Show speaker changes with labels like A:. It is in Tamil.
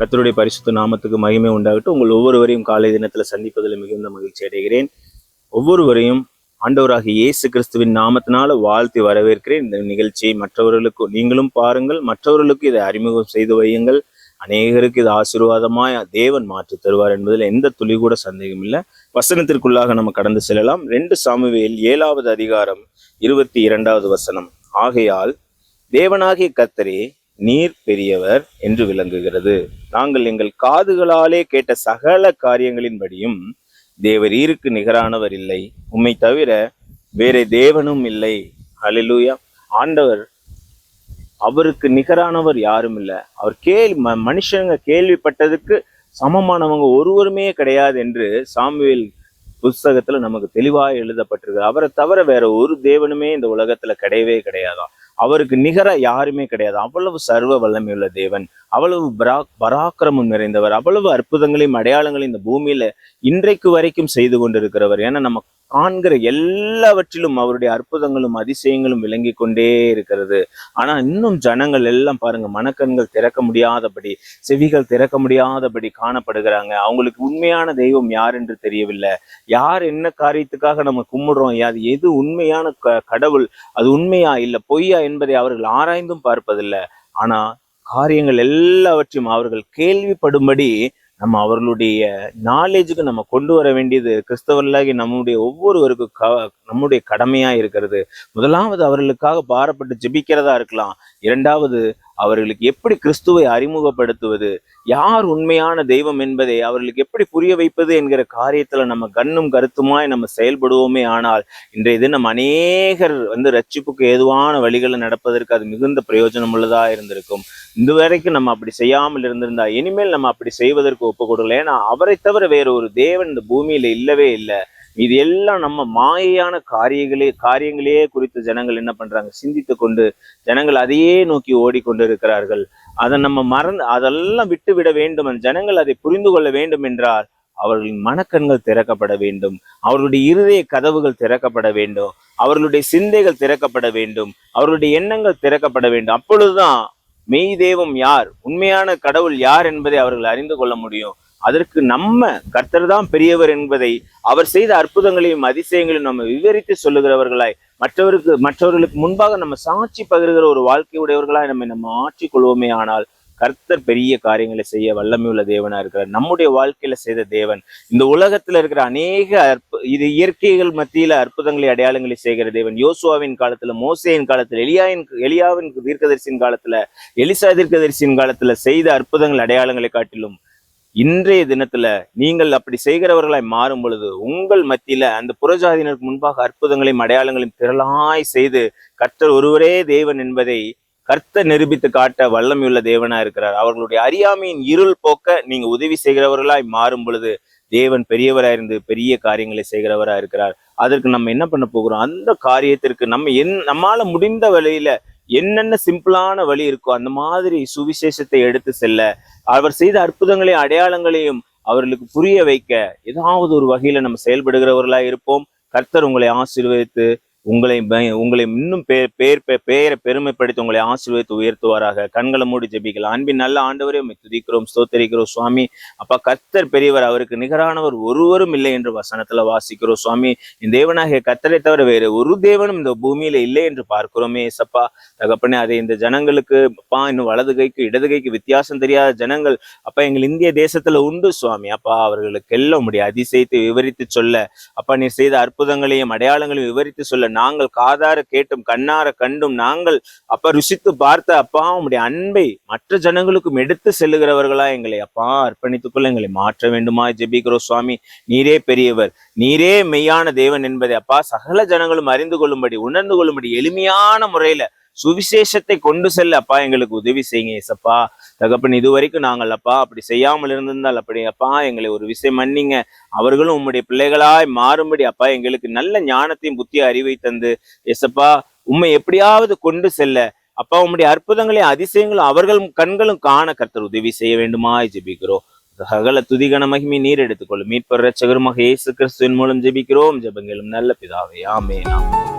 A: கத்தருடைய பரிசுத்த நாமத்துக்கு மகிமை உண்டாகட்டும். உங்கள் ஒவ்வொருவரையும் காலை தினத்தில் சந்திப்பதில் மிகுந்த மகிழ்ச்சி அடைகிறேன். ஒவ்வொருவரையும் ஆண்டவராக இயேசு கிறிஸ்துவின் நாமத்தினால வாழ்த்தி வரவேற்கிறேன். இந்த நிகழ்ச்சியை மற்றவர்களுக்கு நீங்களும் பாருங்கள். மற்றவர்களுக்கு இதை அறிமுகம் செய்து வையுங்கள். அநேகருக்கு இது ஆசீர்வாதமாய் தேவன் மாற்றி தருவார் என்பதில் எந்த துளி கூட சந்தேகம் இல்லை. வசனத்திற்குள்ளாக நம்ம கடந்து செல்லலாம். ரெண்டு சாமுவேல் ஏழாவது அதிகாரம் இருபத்தி இரண்டாவது வசனம். ஆகையால் தேவனாகிய கத்தரே நீர் பெரியவர் என்று விளங்குகிறது. நாங்கள் எங்கள் காதுகளாலே கேட்ட சகல காரியங்களின்படியும் தேவரீருக்கு நிகரானவர் இல்லை. உம்மை தவிர வேற தேவனும் இல்லை. அலிலூயா ஆண்டவர் அவருக்கு நிகரானவர் யாரும் இல்லை. அவர் கேள் ம மனுஷங்க கேள்விப்பட்டதுக்கு சமமானவங்க ஒருவருமே கிடையாது என்று சாமுவேல் புஸ்தகத்துல நமக்கு தெளிவாக எழுதப்பட்டிருக்கு அவரை தவிர வேற ஒரு தேவனுமே இந்த உலகத்துல கிடையவே கிடையாதாம். அவருக்கு நிகர யாருமே கிடையாது. அவ்வளவு சர்வ வல்லமையுள்ள தேவன். அவ்வளவு பரா பராக்கிரமம் நிறைந்தவர். அவ்வளவு அற்புதங்களையும் அடையாளங்களையும் இந்த பூமியில இன்றைக்கு வரைக்கும் செய்து கொண்டிருக்கிறவர். ஏன்னா நம்ம காண்கிற எல்லாவற்றிலும் அவருடைய அற்புதங்களும் அதிசயங்களும் விளங்கி கொண்டே இருக்கிறது. ஆனா இன்னும் ஜனங்கள் எல்லாம் பாருங்க மனக்கண்கள் திறக்க முடியாதபடி செவிகள் திறக்க முடியாதபடி காணப்படுகிறாங்க. அவங்களுக்கு உண்மையான தெய்வம் யார் என்று தெரியவில்லை. யார் என்ன காரியத்துக்காக நம்ம கும்பிடுறோம்? அது எது உண்மையான க- கடவுள்? அது உண்மையா இல்ல பொய்யா என்பதை அவர்கள் ஆராய்ந்தும் பார்ப்பதில்லை. ஆனா காரியங்கள் எல்லாவற்றையும் அவர்கள் கேள்விப்படும்படி நம்ம அவர்களுடைய நாலேஜுக்கு நம்ம கொண்டு வர வேண்டியது கிறிஸ்தவர்களாகி நம்முடைய ஒவ்வொருவருக்கும் க நம்முடைய கடமையா இருக்கிறது. முதலாவது அவர்களுக்காக பாரப்பட்டு ஜெபிக்கிறதா இருக்கலாம். இரண்டாவது அவர்களுக்கு எப்படி கிறிஸ்துவை அறிமுகப்படுத்துவது? யார் உண்மையான தெய்வம் என்பதை அவர்களுக்கு எப்படி புரிய வைப்பது என்கிற காரியத்துல நம்ம கண்ணும் கருத்துமாய் நம்ம செயல்படுவோமே ஆனால் இன்றைய தினம் அநேகர் வந்து ரட்சிப்புக்கு ஏதுவான வழிகளை நடப்பதற்கு அது மிகுந்த பிரயோஜனம் உள்ளதா இருந்திருக்கும். இந்த வரைக்கும் நம்ம அப்படி செய்யாமல் இருந்திருந்தா இனிமேல் நம்ம அப்படி செய்வதற்கு ஒப்பு கொடுக்கல. ஏன்னா அவரை தவிர வேற ஒரு தேவன் இந்த பூமியில இல்லவே இல்லை. இது எல்லாம் நம்ம மாயையான காரியங்களே காரியங்களே குறித்து ஜனங்கள் என்ன பண்றாங்க? சிந்தித்து கொண்டு ஜனங்கள் அதையே நோக்கி ஓடிக்கொண்டு இருக்கிறார்கள் அதை நம்ம மறந்து அதெல்லாம் விட்டு விட வேண்டும் ஜனங்கள் அதை புரிந்து கொள்ள வேண்டும் என்றால் அவர்களின் மனக்கண்கள் திறக்கப்பட வேண்டும். அவர்களுடைய இருதய கதவுகள் திறக்கப்பட வேண்டும். அவர்களுடைய சிந்தைகள் திறக்கப்பட வேண்டும். அவர்களுடைய எண்ணங்கள் திறக்கப்பட வேண்டும். அப்பொழுதுதான் மெய் தெய்வம் யார்? உண்மையான கடவுள் யார் என்பதை அவர்கள் அறிந்து கொள்ள முடியும். அதற்கு நம்ம கர்த்தர் தான் பெரியவர் என்பதை அவர் செய்த அற்புதங்களையும் அதிசயங்களையும் நம்ம விவரித்து சொல்லுகிறவர்களாய் மற்றவருக்கு மற்றவர்களுக்கு முன்பாக நம்ம சாட்சி பகிர்கிற ஒரு வாழ்க்கை உடையவர்களாய் நம்ம நம்ம ஆற்றிக் கொள்வோமே ஆனால் கர்த்தர் பெரிய காரியங்களை செய்ய வல்லமையுள்ள தேவனா இருக்கிறார். நம்முடைய வாழ்க்கையில செய்த தேவன் இந்த உலகத்துல இருக்கிற அநேக அற்பு இது இயற்கைகள் மத்தியில அற்புதங்களை அடையாளங்களை செய்கிற தேவன். யோசுவாவின் காலத்துல மோசையின் காலத்துல எலியாவின் எலியாவின் தீர்க்கதரிசியின் காலத்துல எலிசா தீர்க்கதரிசியின் காலத்துல செய்த அற்புதங்கள் அடையாளங்களை காட்டிலும் இன்றைய தினத்துல நீங்கள் அப்படி செய்கிறவர்களாய் மாறும் பொழுது உங்கள் மத்தியில அந்த புறஜாதியினருக்கு முன்பாக அற்புதங்களையும் அடையாளங்களையும் திரளாய் செய்து கர்த்தர் ஒருவரே தேவன் என்பதை கர்த்த நிரூபித்து காட்ட வல்லமையுள்ள தேவனா இருக்கிறார். அவர்களுடைய அறியாமையின் இருள் போக்க நீங்க உதவி செய்கிறவர்களாய் மாறும் பொழுது தேவன் பெரியவராக இருந்து பெரிய காரியங்களை செய்கிறவராக இருக்கிறார். அதற்கு நம்ம என்ன பண்ண போகிறோம்? அந்த காரியத்திற்கு நம்ம என் நம்மால முடிந்த வழியில என்னென்ன சிம்பிளான வழி இருக்கோ அந்த மாதிரி சுவிசேஷத்தை எடுத்து செல்ல அவர் செய்த அற்புதங்களையும் அடையாளங்களையும் அவர்களுக்கு புரிய வைக்க ஏதாவது ஒரு வகையில நம்ம செயல்படுகிறவர்களா இருப்போம். கர்த்தர் உங்களை ஆசீர்வதித்து உங்களை உங்களை இன்னும் பேர் பேர் பெ- பெயரை பெருமைப்படுத்தி உங்களை ஆசீர்வதித்து உயர்த்துவாராக. கண்களை மூடி ஜெபிக்கலாம். அன்பின் நல்ல ஆண்டவரே உண்மை துதிக்கிறோம் ஸ்தோத்தரிக்கிறோம் சுவாமி. அப்பா கர்த்தர் பெரியவர் அவருக்கு நிகரானவர் ஒருவரும் இல்லை என்று வசனத்துல வாசிக்கிறோம் சுவாமி. இந்த தேவனாகிய கர்த்தரை தவிர வேறு ஒரு தேவனும் இந்த பூமியில இல்லை என்று பார்க்கிறோமே சப்பா தகப்பனே அதை இந்த ஜனங்களுக்கு அப்பா இன்னும் வலது கைக்கு இடது கைக்கு வித்தியாசம் தெரியாத ஜனங்கள் அப்பா எங்கள் இந்திய தேசத்துல உண்டு சுவாமி. அப்பா அவர்களுக்கு எல்லாம் உடைய அதிசயத்தை விவரித்து சொல்ல அப்பா நீ செய்த அற்புதங்களையும் அடையாளங்களையும் விவரித்து சொல்ல நாங்கள் காதார கேட்டும் கண்ணார கண்டும் நாங்கள் அப்பா ருசித்து பார்த்த அப்பா உம்முடைய அன்பை மற்ற ஜனங்களுக்கும் எடுத்து செல்லுகிறவர்களா எங்களை அப்பா அர்ப்பணித்துக்குள்ள எங்களை மாற்ற வேண்டுமா ஜெபிக்கிறோம் சுவாமி. நீரே பெரியவர். நீரே மெய்யான தேவன் என்பதை அப்பா சகல ஜனங்களும் அறிந்து கொள்ளும்படி உணர்ந்து கொள்ளும்படி எளிமையான முறையில சுவிசேஷத்தை கொண்டு செல்ல அப்பா எங்களுக்கு உதவி செய்யுங்க ஏசப்பா தகப்பன் இதுவரைக்கும் நாங்கள் அப்பா அப்படி செய்யாமல் இருந்திருந்தால் அப்படி அப்பா எங்களை ஒரு விஷயம் மன்னிங்க. அவர்களும் உம்முடைய பிள்ளைகளாய் மாறும்படி அப்பா எங்களுக்கு நல்ல ஞானத்தையும் புத்திய அறிவை தந்து எசப்பா உம்மை எப்படியாவது கொண்டு செல்ல. அப்பா உம்முடைய அற்புதங்களையும் அதிசயங்களும் அவர்களும் கண்களும் காண கர்த்தர் உதவி செய்ய வேண்டுமா ஜெபிக்கிறோம். சகல துதிகன மகிமை நீர் எடுத்துக்கொள்ளும் மீட்பர் ரட்சகருமாக இயேசு கிறிஸ்துவின் மூலம் ஜெபிக்கிறோம். ஜெபங்களும் நல்ல பிதாவே ஆமே நாம்